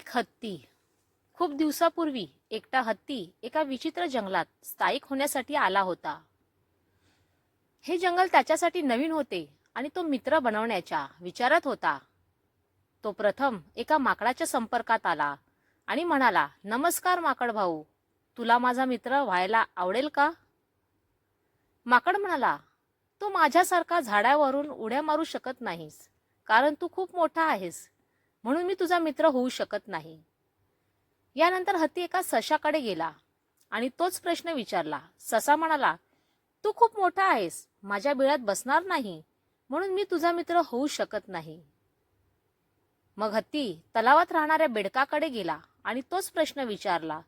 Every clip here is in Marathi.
एक हत्ती. खूप दिवसापूर्वी एकटा हत्ती एका विचित्र जंगलात स्थायिक होण्यासाठी आला होता. हे जंगल त्याच्यासाठी नवीन होते आणि तो मित्र बनवण्याच्या विचारात होता. तो प्रथम एका माकडाच्या संपर्कात आला आणि म्हणाला नमस्कार माकड भाऊ. तुला माझा मित्र व्हायला आवडेल का? माकड म्हणाला तू माझ्यासारखा झाडावरून उड्या मारू शकत नाहीस कारण तू खूप मोठा आहेस. म्हणून मी तुझा मित्र होऊ शकत नाही. यानंतर हत्ती एका सशाकडे गेला आणि तोच प्रश्न विचारला. ससा म्हणाला तू खूप मोठा आहेस. माझ्या बिळात बसणार नाही. म्हणून मी तुझा मित्र होऊ शकत नाही. मग हत्ती तलावात राहणाऱ्या बेडकाकडे गेला आणि तोच प्रश्न विचारला.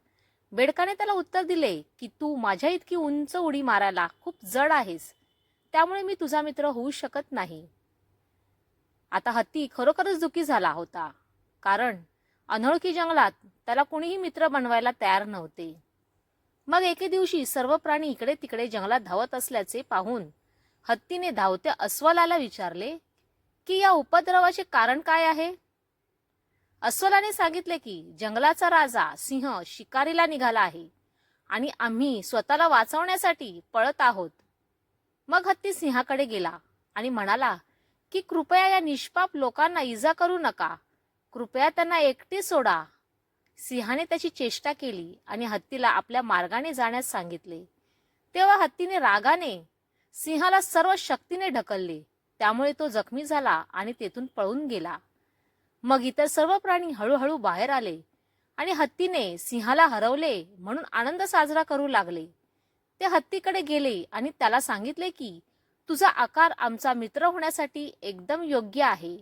बेडकाने त्याला उत्तर दिले की तू माझ्या इतकी उंच उडी मारायला खूप जड आहेस. त्यामुळे मी तुझा मित्र होऊ शकत नाही. आता हत्ती खरोखरच दुखी झाला होता. कारण अनोळखी जंगलात त्याला कुणीही मित्र बनवायला तयार नव्हते. मग एके दिवशी सर्व प्राणी इकडे तिकडे जंगलात धावत असल्याचे पाहून हत्तीने धावत्या अस्वलाला विचारले की या उपद्रवाचे कारण काय आहे? अस्वलाने सांगितले की जंगलाचा राजा सिंह शिकारीला निघाला आहे आणि आम्ही स्वतःला वाचवण्यासाठी पळत आहोत. मग हत्ती सिंहाकडे गेला आणि म्हणाला की कृपया या निष्पाप लोकांना इजा करू नका. कृपया त्यांना एकटे सोडा. सिंहाने त्याची चेष्टा केली आणि हत्तीला आपल्या मार्गाने जाण्यास सांगितले. तेव्हा हत्तीने रागाने सिंहाला सर्व शक्तीने ढकलले. त्यामुळे तो जखमी झाला आणि तेथून पळून गेला. मग इतर सर्व प्राणी हळूहळू बाहेर आले आणि हत्तीने सिंहाला हरवले म्हणून आनंद साजरा करू लागले. ते हत्तीकडे गेले आणि त्याला सांगितले की तुझा आकार आमचा मित्र होण्यासाठी एकदम योग्य आहे.